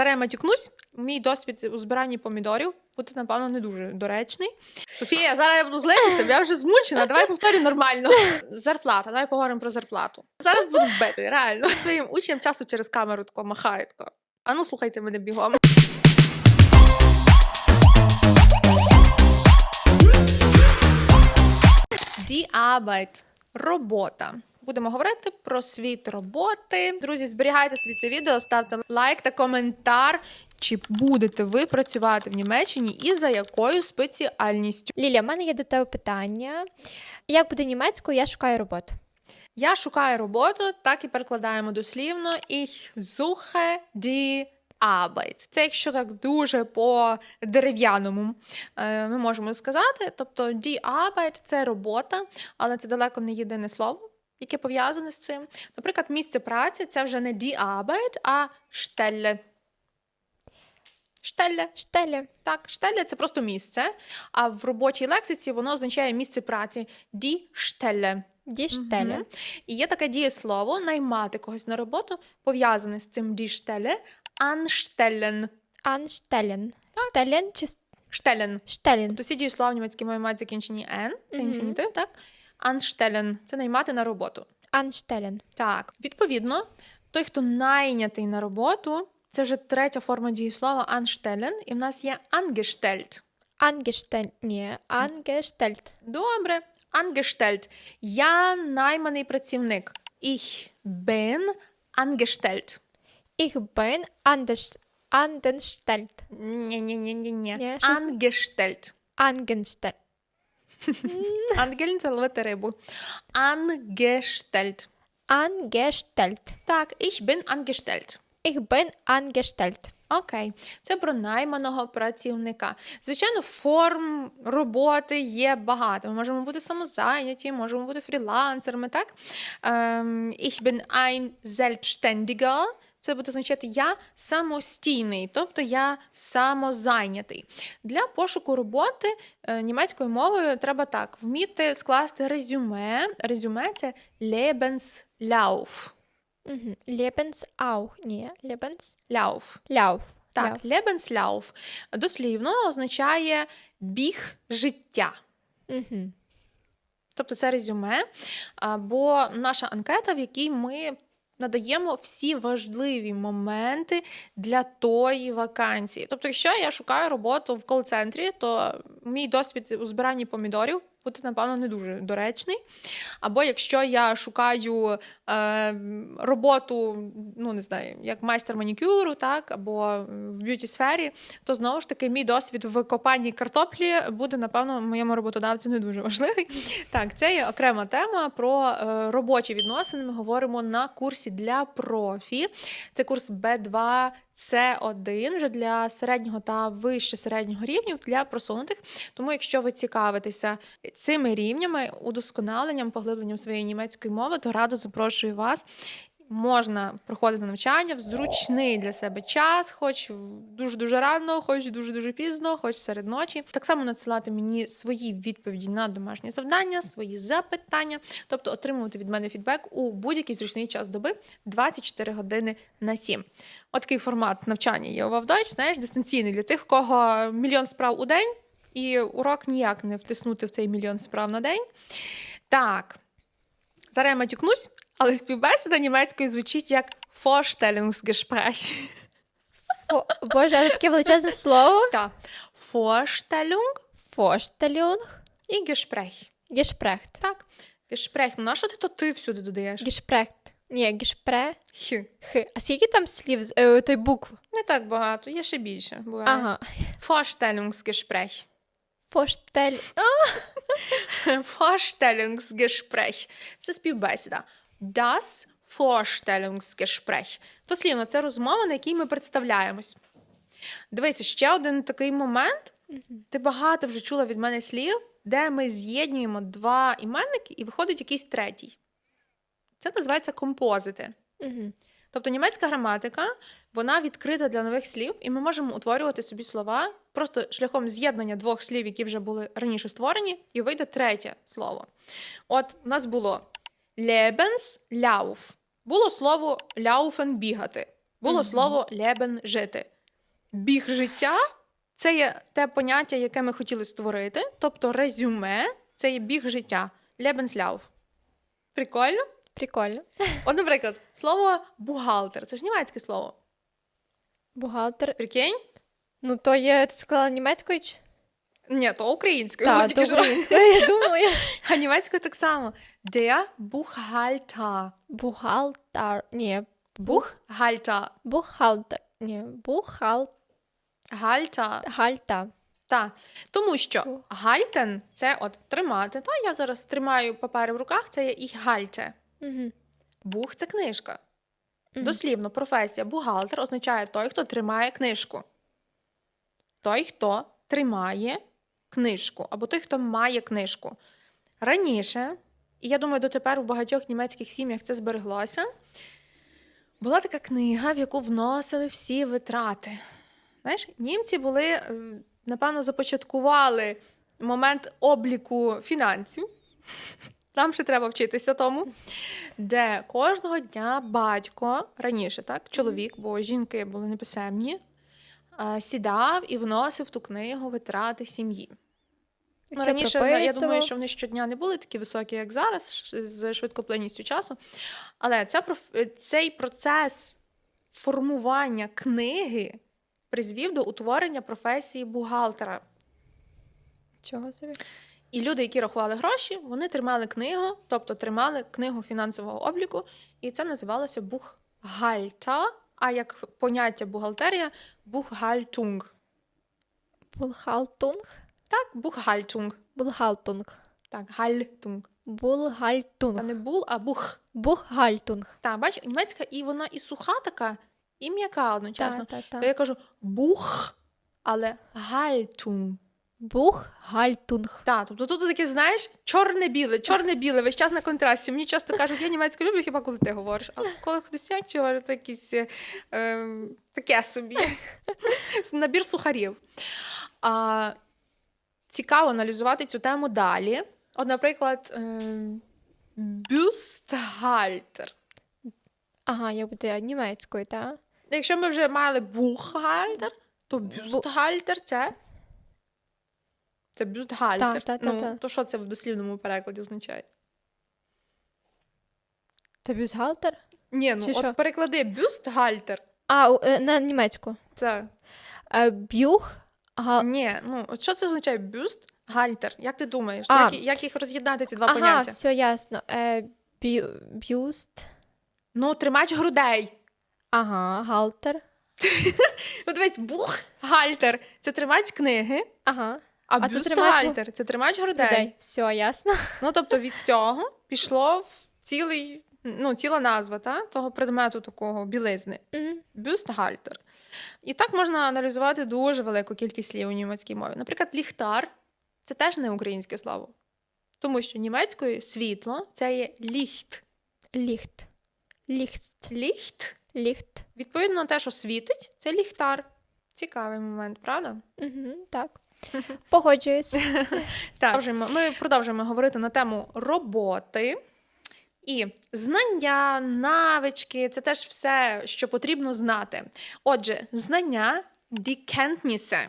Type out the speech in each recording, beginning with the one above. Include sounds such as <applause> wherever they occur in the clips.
Зараз я матюкнусь. Мій досвід у збиранні помідорів буде, напевно, не дуже доречний. Софія, зараз я буду злитися, я вже змучена. Давай повторюй нормально. Зарплата, давай поговоримо про зарплату. Зараз буду бити, реально. Своїм учням часто через камеру тако махаю. Тако. А ну слухайте мене бігом. Die Arbeit – робота. Будемо говорити про світ роботи. Друзі, зберігайте собі це відео, ставте лайк та коментар. Чи будете ви працювати в Німеччині і за якою спеціальністю? Ліля, в мене є до тебе питання. Як буде німецькою, я шукаю роботу. Я шукаю роботу, так і перекладаємо дослівно. Ich suche die Arbeit. Це якщо так дуже по дерев'яному е, ми можемо сказати. Тобто die Arbeit – це робота, але це далеко не єдине слово, яке пов'язане з цим. Наприклад, місце праці це вже не die Arbeit, а Stelle. Stelle. Штеля. Так, штеля це просто місце, а в робочій лексиці воно означає місце праці. Die Stelle. Ді штеля. Мгм. І є таке дієслово наймати когось на роботу, пов'язане з цим die Stelle, anstellen. Анштелен. Штелен чи Stellen. штелен? Тобто всі дієслова в німецькій мові мають закінчені n, це інфінітив, так? Anstellen – це наймати на роботу. Анштелен. Так, відповідно, той, хто найнятий на роботу, це вже третя форма дієслова anstellen, і в нас є angestellt. Ангештель. Ні, ангештельт. Добре. Angestellt. Я найманий працівник. Ich bin angestellt. Ich bin андеш... анденштельт. Ні-ні-ні-ні-ні. Ні, щось- Angestellt. Ангенштельт. <laughs> Ангель це ловити рибу. Angestellt. Ангештельт. Так, ich bin angestellt. Ich bin ангештельт. Окей, це про найманого працівника. Звичайно, форм роботи є багато. Ми можемо бути самозайняті, можемо бути фрілансерами, так? Ем, ich bin ein Selbstständiger. Це буде означати я самостійний, тобто я самозайнятий. Для пошуку роботи е, німецькою мовою треба так вміти скласти резюме. Резюме це Lebenslauf. Угу. Lebensau. Ні, Lebens... Lauf. Так, Lebenslauf дослівно означає біг життя. Угу. Тобто це резюме або наша анкета, в якій ми надаємо всі важливі моменти для тої вакансії. Тобто, якщо я шукаю роботу в кол-центрі, то мій досвід у збиранні помідорів буде, напевно, не дуже доречний. Або якщо я шукаю е, роботу, ну не знаю, як майстер манікюру, так, або в б'юті сфері, то знову ж таки мій досвід в копанні картоплі буде, напевно, моєму роботодавцю не дуже важливий. Так, це є окрема тема про е, робочі відносини. Ми говоримо на курсі для профі. Це курс Б2. С1 вже для середнього та вище середнього рівнів для просунутих. Тому, якщо ви цікавитеся цими рівнями, удосконаленням, поглибленням своєї німецької мови, то радо запрошую вас. Можна проходити навчання в зручний для себе час, хоч дуже дуже рано, хоч дуже дуже пізно, хоч серед ночі. Так само надсилати мені свої відповіді на домашні завдання, свої запитання, тобто отримувати від мене фідбек у будь-який зручний час доби 24 години на 7. От формат навчання є у Вавдойч, знаєш, дистанційний для тих, у кого мільйон справ у день, і урок ніяк не втиснути в цей мільйон справ на день. Так, зараз я матюкнусь, але співбесіда німецькою звучить як Vorstellungsgespräch. О, Боже, а це таке величезне слово. Так, Vorstellung Фоштелюнг. і Gespräch. Гешпрехт. Так, Gespräch. Ну, на що ти то ти всюди додаєш? Гешпрехт. Ні, гешпре. Хі. Х. А скільки там слів з е, той букв? Не так багато, є ще більше. Буває. Ага. Vorstellungsgespräch. <laughs> А, Vorstellungsgespräch. Це співбесіда. Das Vorstellungsgespräch. Дослівно, це розмова, на якій ми представляємось. Дивися, ще один такий момент. Ти багато вже чула від мене слів, де ми з'єднуємо два іменники і виходить якийсь третій. Це називається композити. Угу. Тобто німецька граматика вона відкрита для нових слів, і ми можемо утворювати собі слова просто шляхом з'єднання двох слів, які вже були раніше створені, і вийде третє слово. От у нас було Lebenslauf. Було слово laufen бігати. було Мгм. слово лебен жити. Біг життя це є те поняття, яке ми хотіли створити. Тобто резюме це є біг життя. Лебенсляв. Прикольно? Прикольно. От, наприклад, слово бухгалтер це ж німецьке слово. Бухгалтер. Прикинь? Ну, то є, ти сказала німецькою? чи? Ні, то українською. ну, Так, тільки то українською, я думаю. <laughs> А німецькою так само. Der Buchhalter. Бухгалтер. Ні, Buchhalter. бухгалтер. Ні, бухгалтер. Halter. Та. Тому що гальтен це от тримати. Та я зараз тримаю папери в руках, це є і гальте. Угу. Бух це книжка. Мгм. Дослівно, професія бухгалтер означає той, хто тримає книжку. Той, хто тримає книжку, або той, хто має книжку. Раніше, і я думаю, дотепер в багатьох німецьких сім'ях це збереглося. Була така книга, в яку вносили всі витрати. Знаєш, німці були, напевно, започаткували момент обліку фінансів. Нам ще треба вчитися тому, де кожного дня батько раніше, так, чоловік, бо жінки були неписемні, сідав і вносив ту книгу витрати сім'ї. Ну, раніше я думаю, що вони щодня не були такі високі, як зараз, з швидкоплинністю часу. Але ця, е, цей процес формування книги призвів до утворення професії бухгалтера. Чого собі? І люди, які рахували гроші, вони тримали книгу, тобто тримали книгу фінансового обліку, і це називалося бухгальта, а як поняття бухгалтерія бухгальтунг. Булгалтунг? Так, бухгальтунг. Булгалтунг. Так, гальтунг. Та Булгальтунг. не бул, а бух. Бухгальтунг. Так, бач, німецька, і вона і суха така, і м'яка одночасно. Та, та, То та. я кажу бух, але гальтунг. Бухгальтунг. Так, тобто тут таке, знаєш, чорне-біле, чорне-біле, весь час на контрасті. Мені часто кажуть, я німецьку люблю, хіба коли ти говориш. А коли хтось інші говорить, то якісь е, е, таке собі. Набір сухарів. А, цікаво аналізувати цю тему далі. От, наприклад, е, бюстгальтер. Ага, як буде німецькою, так? Якщо ми вже мали бухгальтер, то бюстгальтер це. Це бюстгальтер. Та, та, та, ну, та. то що це в дослівному перекладі означає? Це бюстгальтер? Ні, ну Чи от що? переклади бюстгальтер. А, е, на німецьку. Це Е, Бюх. Ага, ні, ну от що це означає бюстгальтер? Як ти думаєш? А. Як, як їх роз'єднати ці два ага поняття? все ясно. Е, бю, бюст. Ну, тримач грудей. Ага, галтер. Ну, <laughs> дивись, бухгальтер це тримач книги, Ага. А, А то тримач це тримач грудей. Людей. Все ясно. Ну, тобто від цього пішло в цілий, ну, ціла назва та, того предмету такого білизни. Мгм. Бюстгальтер. І так можна аналізувати дуже велику кількість слів у німецькій мові. Наприклад, ліхтар це теж не українське слово. Тому що німецькою світло це є ліхт. Ліхт. Ліхт. Ліхт, Ліхт. відповідно, те, що світить, це ліхтар. Цікавий момент, правда? Угу, так. <laughs> Погоджуюсь. <laughs> Так, продовжуємо- ми продовжуємо говорити на тему роботи. І знання, навички це теж все, що потрібно знати. Отже, знання die Kenntnisse,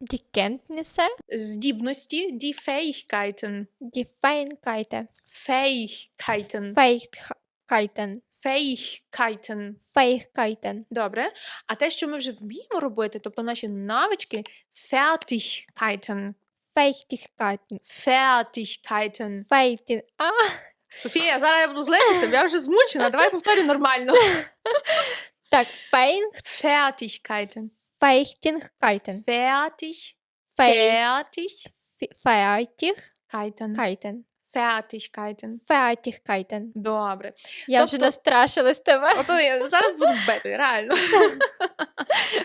Die Kenntnisse, здібності die Fähigkeiten, die Fähigkeiten. Fähigkeiten, Fähigkeiten. Fähigkeiten. Fähigkeiten. Добре. А те, що ми вже вміємо робити, тобто наші навички Fertigkeiten, Fähigkeiten. Fertigkeiten. Fähigkeiten. А, Софія, зараз я буду злитися, я вже змучена. Давай повторюй нормально. так, Fähig, Fertigkeiten. Fähigkeiten. Fertig. Fähig- Fertigkeiten. Fähigkeiten. Fertigkeiten. Fähigkeiten. Добре. Я вже Тобто- настрашилась тебе. Ото я зараз буду <laughs> бити, реально.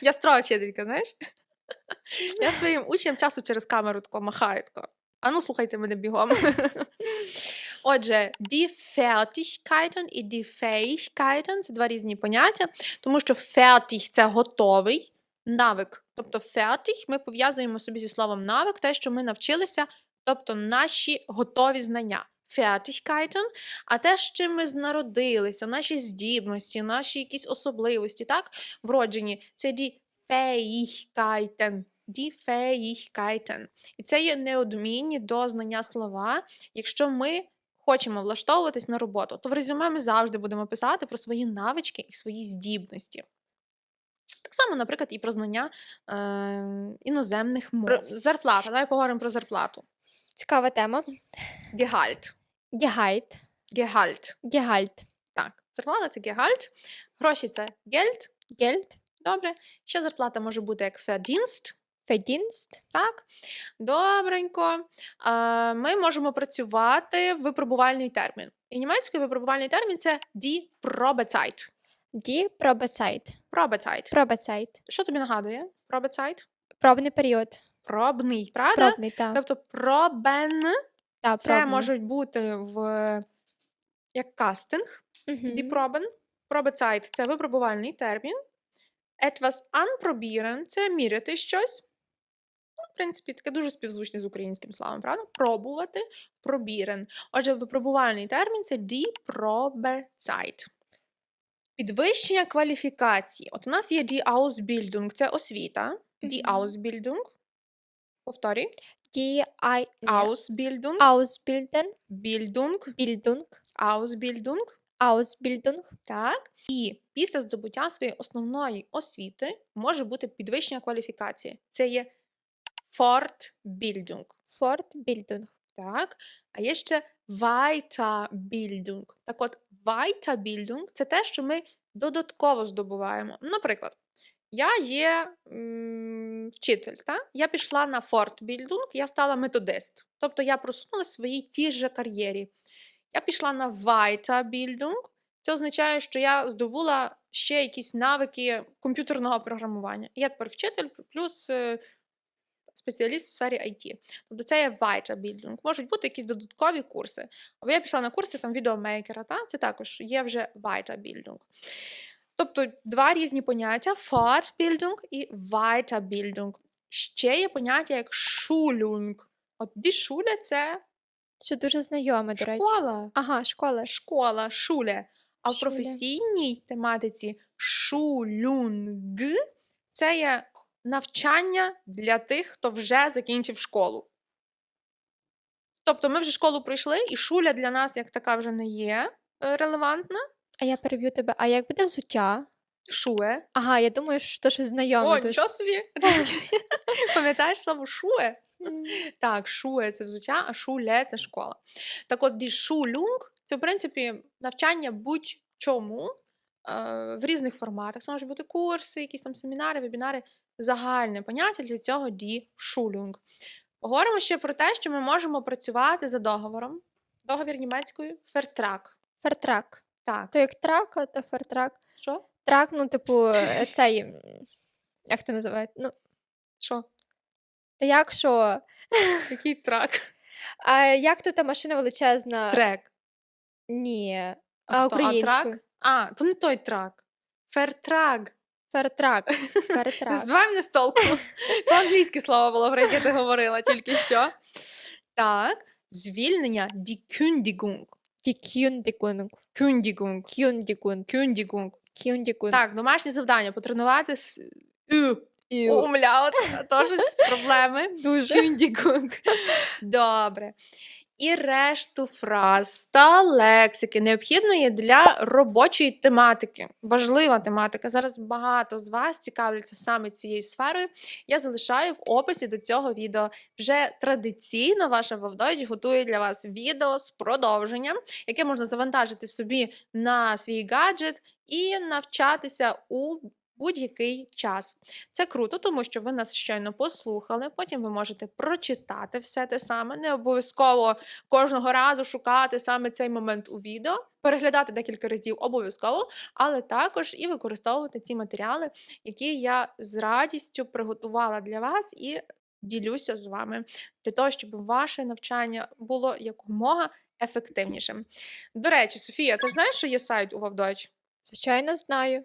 Я строга вчителька, знаєш? <laughs> Я своїм учням часто через камеру тако махаю тако. А ну слухайте мене бігом. <laughs> Отже, die Fertigkeiten і die Fähigkeiten – це два різні поняття, тому що fertig – це готовий навик. Тобто fertig ми пов'язуємо собі зі словом навик, те, що ми навчилися, тобто наші готові знання. Fertigkeiten, а те, з чим ми народилися, наші здібності, наші якісь особливості, так, вроджені, це die Fähigkeiten. Die Fähigkeiten. І це є неодмінні до знання слова, якщо ми хочемо влаштовуватись на роботу, то в резюме ми завжди будемо писати про свої навички і свої здібності. Так само, наприклад, і про знання е, іноземних мов. Зарплата. Давай поговоримо про зарплату. Цікава тема. Gehalt. Гегайт. Gehalt. Гегальт. Так, зарплата це Gehalt. Гроші це Geld. Гельд. Добре. Ще зарплата може бути як Verdienst. Федінст. Так, добренько. А, ми можемо працювати в випробувальний термін. І німецький випробувальний термін це die Probezeit. Ді пробацайт. Probezeit. Пробацайт. Що тобі нагадує? Probezeit? Пробний період. Пробний, правда? Пробний, так. Тобто пробен Та, це пробний. можуть бути в як кастинг, die Proben. Probezeit – це випробувальний термін. Etwas anprobieren – це міряти щось. Ну, в принципі, таке дуже співзвучне з українським словом, правда? Пробувати, пробірен. Отже, випробувальний термін це die Probezeit. Підвищення кваліфікації. От у нас є die Ausbildung – це освіта. Die Ausbildung. Повторюй. Die. Ausbildung. Ausbilden. Bildung. Bildung. Ausbildung. Ausbildung. Так. І після здобуття своєї основної освіти може бути підвищення кваліфікації. Це є Fortbildung. Fortbildung. Так. А є ще Weiterbildung. Так от, Weiterbildung – це те, що ми додатково здобуваємо. Наприклад, я є м, вчитель, так? я пішла на Fortbildung, я стала методист. Тобто я просунулася в своїй тій же кар'єрі. Я пішла на Weiterbildung. Це означає, що я здобула ще якісь навики комп'ютерного програмування. Я тепер вчитель плюс е, спеціаліст в сфері IT. Тобто це є Weiterbildung. Можуть бути якісь додаткові курси. Або я пішла на курси там відеомейкера, та? це також є вже Weiterbildung. Тобто два різні поняття: Fortbildung і Weiterbildung. Ще є поняття як Schulung. От die Schule – це Що дуже знайоме, до речі. школа. Ага, школа. Школа, шуле. А в професійній тематиці шулюнг це є навчання для тих, хто вже закінчив школу. Тобто ми вже школу пройшли, і шуля для нас як така вже не є е, релевантна. А я переб'ю тебе. А як буде взуття? Шуе. Ага, я думаю, що то щось знайоме. О, дуже. нічого собі. <laughs> <laughs> Пам'ятаєш слово шуе? Так, шуе це взуття, а шуле це школа. Так от, ді шулюнг це, в принципі, навчання будь-чому е, в різних форматах. Це можуть бути курси, якісь там семінари, вебінари. Загальне поняття для цього ді шулюнг. Поговоримо ще про те, що ми можемо працювати за договором. Договір німецькою фертрак. Фертрак. Так, То як трак, то фертрак. що? Трак, ну, типу, е, цей. Як це називають? Ну, Що? та як що? <laughs> Який трак? А як то та машина величезна? Трек. Ні. А, А хто? а трак? А, то не той трак. Фертрак. Фертрак. <laughs> Не збивай мене з толку. То англійське слово було, про яке ти говорила тільки що. Так, звільнення. Ті кюндікунг. Kündigung. Кюндікунг. Kündigung. Кюндікунг. Так, домашнє завдання потренувати Ю. «ü». Умляут, теж з проблеми. Дуже. Kündigung. Добре. І решту фраз та лексики необхідної для робочої тематики. Важлива тематика. Зараз багато з вас цікавляться саме цією сферою. Я залишаю в описі до цього відео. Вже традиційно ваша Вавдойч готує для вас відео з продовженням, яке можна завантажити собі на свій гаджет і навчатися у будь-який час. Це круто, тому що ви нас щойно послухали. Потім ви можете прочитати все те саме. Не обов'язково кожного разу шукати саме цей момент у відео, переглядати декілька разів обов'язково, але також і використовувати ці матеріали, які я з радістю приготувала для вас і ділюся з вами для того, щоб ваше навчання було якомога ефективнішим. До речі, Софія, ти знаєш, що є сайт у Вавдоч? Звичайно, знаю.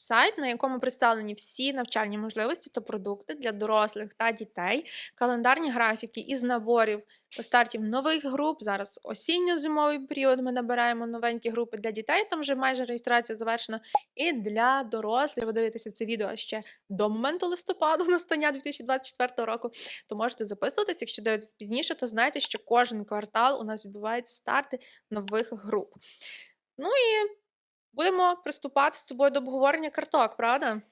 Сайт, на якому представлені всі навчальні можливості та продукти для дорослих та дітей, календарні графіки із наборів та стартів нових груп. Зараз осінньо-зимовий період. Ми набираємо новенькі групи для дітей. Там вже майже реєстрація завершена. І для дорослих. Ви дивитеся це відео ще до моменту листопаду <laughs> настання 2024 року. То можете записуватись. Якщо дивитесь пізніше, то знайте, що кожен квартал у нас відбуваються старти нових груп. Ну і будемо приступати з тобою до обговорення карток, правда?